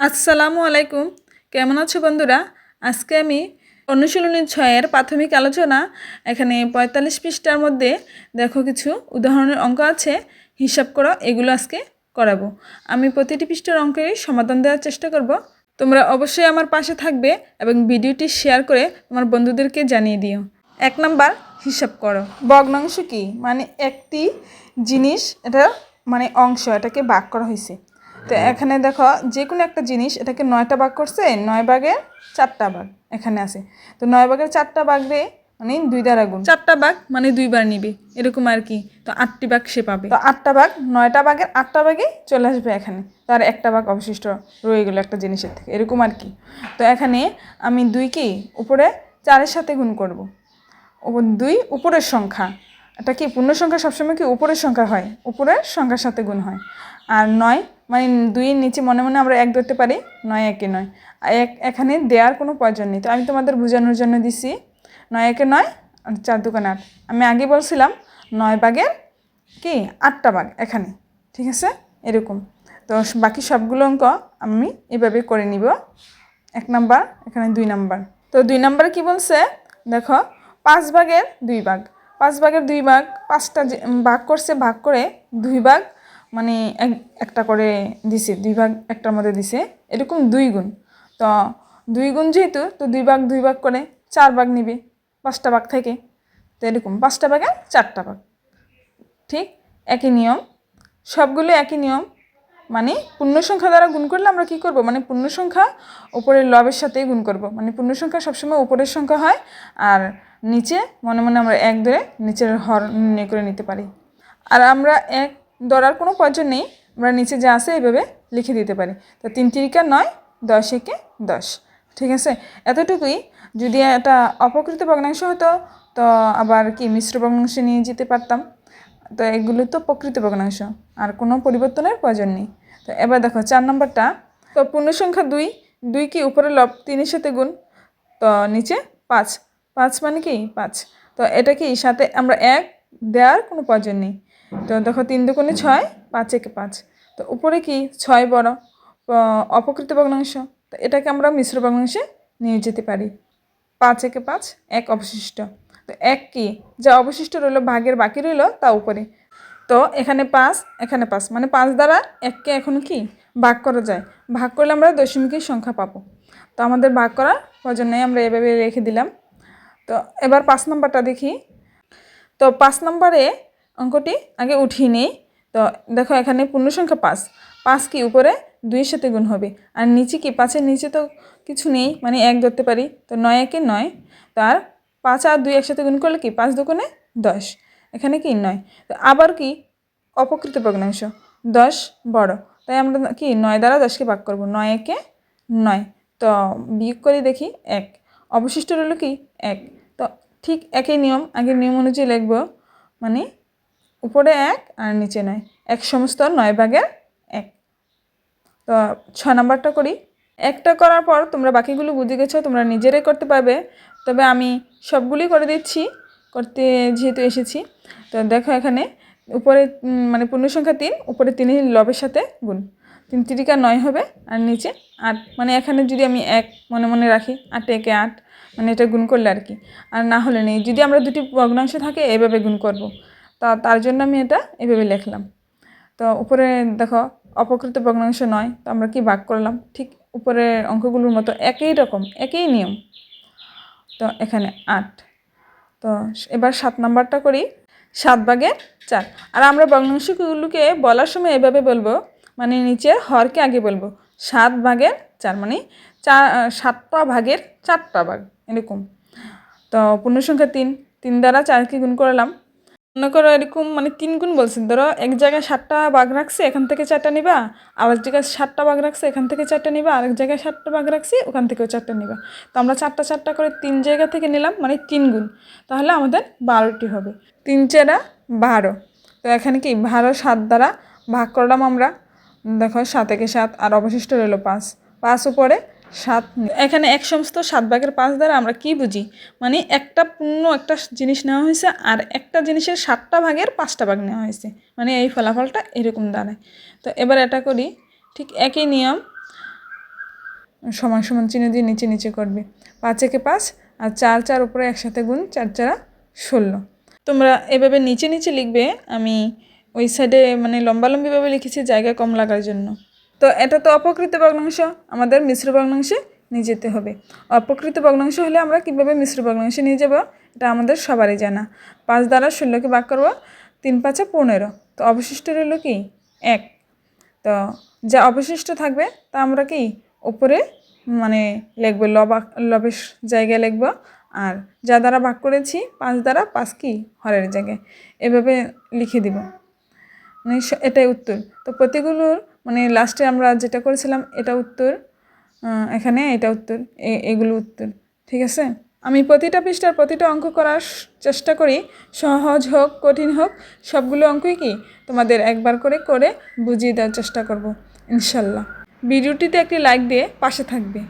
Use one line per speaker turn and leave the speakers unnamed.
আসসালামু আলাইকুম। কেমন আছো বন্ধুরা? আজকে আমি অনুশীলনী ছয়ের প্রাথমিক আলোচনা, এখানে পঁয়তাল্লিশ পৃষ্ঠার মধ্যে দেখো কিছু উদাহরণের অঙ্ক আছে, হিসাব করো, এগুলো আজকে করাবো। আমি প্রতিটি পৃষ্ঠার অঙ্কেরই সমাধান দেওয়ার চেষ্টা করব। তোমরা অবশ্যই আমার পাশে থাকবে এবং ভিডিওটি শেয়ার করে তোমার বন্ধুদেরকে জানিয়ে দিও। এক নাম্বার, হিসাব করো। ভগ্নাংশ কি? মানে একটি জিনিস, এটা মানে অংশ, এটাকে ভাগ করা হয়েছে। তো এখানে দেখো যে কোনো একটা জিনিস এটাকে নয়টা ভাগ করছে নয় ভাগের চারটা ভাগ এখানে আছে। তো নয় ভাগের চারটা ভাগ রে মানে দুই দ্বারা গুণ। চারটা ভাগ মানে দুইবার নিবে এরকম আর কি। তো আটটি ভাগ সে পাবে। তো আটটা ভাগ নয়টা ভাগের আটটা ভাগে চলে আসবে এখানে। তার একটা ভাগ অবশিষ্ট রয়ে গেলো একটা জিনিসের থেকে এরকম আর কি। তো এখানে আমি দুইকে উপরে চারের সাথে গুণ করব। ও- দুই উপরের সংখ্যা। এটা কি পূর্ণ সংখ্যা সবসময় কি উপরের সংখ্যা হয়? উপরের সংখ্যার সাথে গুণ হয়। আর নয় মানে দুইয়ের নিচে মনে মনে আমরা এক ধরতে পারি, নয় একে নয়। এক, এখানে দেওয়ার কোনো প্রয়োজন নেই। তো আমি তোমাদের বোঝানোর জন্য দিছি, নয় একে নয় চার দোকানে আট। আমি আগে বলছিলাম নয় বাগের কি? আটটা বাঘ এখানে, ঠিক আছে? এরকম। তো বাকি সবগুলো অঙ্ক আমি এভাবে করে নিব। এক নাম্বার, এখানে দুই নাম্বার। তো দুই নাম্বারে কি বলছে? দেখো, পাঁচ ভাগের দুই ভাগ। পাঁচ ভাগের দুই ভাগ, পাঁচটা ভাগ করছে, ভাগ করে দুই ভাগ মানে এক- একটা করে দিছে, দুই ভাগ একটার মধ্যে দিছে, এরকম দুই গুণ। তো দুই গুণ যেহেতু, তো দুই ভাগ দুই ভাগ করে চার ভাগ নিবে, পাঁচটা ভাগ থেকে। তো এরকম পাঁচটা ভাগে চারটা ভাগ। ঠিক একই নিয়ম। সবগুলো একই নিয়ম। মানে পূর্ণ সংখ্যা দ্বারা গুণ করলে আমরা কি করব? মানে পূর্ণ সংখ্যা উপরের লবের সাথেই গুণ করব। মানে পূর্ণ সংখ্যা সবসময় উপরের সংখ্যা হয় আর নিচে মনে মনে আমরা এক ধরে নিচের হর নির্ণয় করে নিতে পারি। আর আমরা এক ধরার কোনো প্রয়োজন নেই। আমরা নিচে যা আছে এইভাবে লিখে দিতে পারি। তো তিন তিরিকা নয়, দশ একে দশ। ঠিক আছে? এতটুকুই। যদি এটা অপকৃত ভগ্নাংশ হতো, তো আবার কি মিশ্র ভগ্নাংশ নিয়ে যেতে পারতাম? তো এগুলো তো প্রকৃত ভগ্নাংশ, আর কোনো পরিবর্তনের প্রয়োজন নেই। তো এবার দেখো, চার নম্বরটা। তো পূর্ণ সংখ্যা দুই দুই কি উপরে লব তিনের সাথে গুণ? তো নিচে পাঁচ। পাঁচ মানে কি? পাঁচ। তো এটা কি সাথে আমরা এক দেওয়ার কোনো প্রয়োজন নেই। তো দেখো তিন দুগুণে ছয়, পাঁচ একে পাঁচ। তো উপরে কি? ছয় বড় অপকৃত ভগ্নাংশ। তো এটাকে আমরা মিশ্র ভগ্নাংশে নিয়ে যেতে পারি। পাঁচ একে পাঁচ, এক অবশিষ্ট। তো এক কি? যা অবশিষ্ট রইল, ভাগের বাকি রইল, তা উপরে। তো এখানে পাঁচ এখানে পাঁচ। মানে পাঁচ দ্বারা এককে এখন কি? ভাগ করা যায়। ভাগ করলে আমরা দশমিকের সংখ্যা পাবো। তো আমাদের ভাগ করার প্রয়োজন নেই আমরা এভাবে রেখে দিলাম। তো এবার পাঁচ নম্বরটা দেখি। তো পাঁচ নম্বরে অঙ্কটি আগে উঠিয়ে নেই। তো দেখো এখানে পূর্ণ সংখ্যা পাঁচ। পাঁচ কি উপরে? দুইয়ের সাথে গুণ হবে। আর নিচে কি? পাঁচের নিচে তো কিছু নেই মানে এক ধরতে পারি। তো নয় একে নয়। তো আর পাঁচ আর দুই একসাথে গুণ করলে কি? পাঁচ দুগুণে দশ। এখানে কি? নয়। তো আবার কি? অপকৃত ভগ্নাংশ। দশ বড়। তাই আমরা কি? নয় দ্বারা দশকে ভাগ করব। নয় একে নয়। তো বিয়োগ করে দেখি এক। অবশিষ্ট রইল কি? এক। তো ঠিক একই নিয়ম। আগে নিয়ম অনুযায়ী লিখব। মানে উপরে এক আর নিচে নয়। এক সমস্ত নয় ভাগের এক। তো ছ নাম্বারটা করি। একটা করার পর তোমরা বাকিগুলো বুঝে গেছো, তোমরা নিজেরাই করতে পারবে। তবে আমি সবগুলি করে দিচ্ছি, করতে যেহেতু এসেছি। তো দেখো এখানে উপরে মানে পূর্ণ সংখ্যা তিন, উপরে তিনের লবের সাথে গুণ। তিন তিরিকা নয় হবে আর নিচে আট। মানে এখানে যদি আমি এক মনে মনে রাখি, আট একে আট মানে এটা গুণ করলে আর কি। আর না হলে নেই। যদি আমরা দুটি ভগ্নাংশ থাকে, এভাবে গুণ করব। তা তার জন্য আমি এটা এভাবে লিখলাম। তো উপরে দেখো অপকৃত ভগ্নাংশ নয়, তো আমরা কি ভাগ করলাম? ঠিক উপরের অঙ্কগুলোর মতো একই রকম, একই নিয়ম। তো এখানে আট। তো এবার সাত নাম্বারটা করি। সাত ভাগের চার। আর আমরা ভগ্নাংশগুলোকে বলার সময় এভাবে বলব মানে নিচে হরকে আগে বলব, সাত ভাগের চার মানে চার, সাতটা ভাগের চারটা ভাগ, এরকম। তো পূর্ণ সংখ্যা তিন তিন দ্বারা চারকে গুণ করলাম মনে করো এরকম মানে তিন গুণ বলছেন। ধরো এক জায়গায় সাতটা বাঘ রাখছে, এখান থেকে চারটা নিবা। আরেক জায়গায় সাতটা বাঘ রাখছে, এখান থেকে চারটা নিবা। আরেক জায়গায় সাতটা বাঘ রাখছি, ওখান থেকেও চারটা নিবা। তো আমরা চারটা চারটা করে তিন জায়গা থেকে নিলাম মানে তিন গুণ। তাহলে আমাদের বারোটি হবে। তিন চেরা বারো। তো এখানে কি? বারো সাত দ্বারা ভাগ করলাম আমরা। দেখো সাত একে সাত, আর অবশিষ্ট রইল পাঁচ। পাঁচ উপরে সাত এখানে এক সমস্ত সাত ভাগের পাঁচ দ্বারা আমরা কি বুঝি? মানে একটা পূর্ণ একটা জিনিস নেওয়া হয়েছে আর একটা জিনিসের সাতটা ভাগের পাঁচটা ভাগ নেওয়া হয়েছে। মানে এই ফলাফলটা এরকম দাঁড়ায়। তো এবার এটা করি, ঠিক একই নিয়ম, সমান সমান চিহ্ন দিয়ে নিচে নিচে করবে। পাঁচ একে পাঁচ আর চার চার উপরে একসাথে গুণ চার, চারা ষোলো। তোমরা এভাবে নিচে নিচে লিখবে, আমি ওই সাইডে মানে লম্বালম্বিভাবে লিখেছি, জায়গা কম লাগার জন্য। তো এটা তো অপকৃত ভগ্নাংশ, আমাদের মিশ্র ভগ্নাংশে নিয়ে যেতে হবে। অপকৃত ভগ্নাংশ হলে আমরা কীভাবে মিশ্র ভগ্নাংশে নিয়ে যাব, এটা আমাদের সবারই জানা। পাঁচ দ্বারা ষোলোকে ভাগ করব, তিন পাঁচে পনেরো। তো অবশিষ্ট রইল কি? এক। তো যা অবশিষ্ট থাকবে, তা আমরা কি ওপরে মানে লিখব, লবা লবের জায়গায় লিখব। আর যা দ্বারা ভাগ করেছি, পাঁচ দ্বারা, পাঁচ কি? হরের জায়গায়। এভাবে লিখে দিব। মানে এটাই উত্তর। তো প্রতিগুলোর মানে লাস্টে আমরা যেটা করেছিলাম, এটা উত্তর এখানে এটা উত্তর এগুলো উত্তর, ঠিক আছে? আমি প্রতিটা পৃষ্ঠার প্রতিটা অঙ্ক করার চেষ্টা করি, সহজ হোক, কঠিন হোক, সবগুলো অঙ্কই কি তোমাদের একবার করে করে বুঝিয়ে দেওয়ার চেষ্টা করব, ইনশাল্লাহ। ভিডিওটিতে একটি লাইক দিয়ে পাশে থাকবে।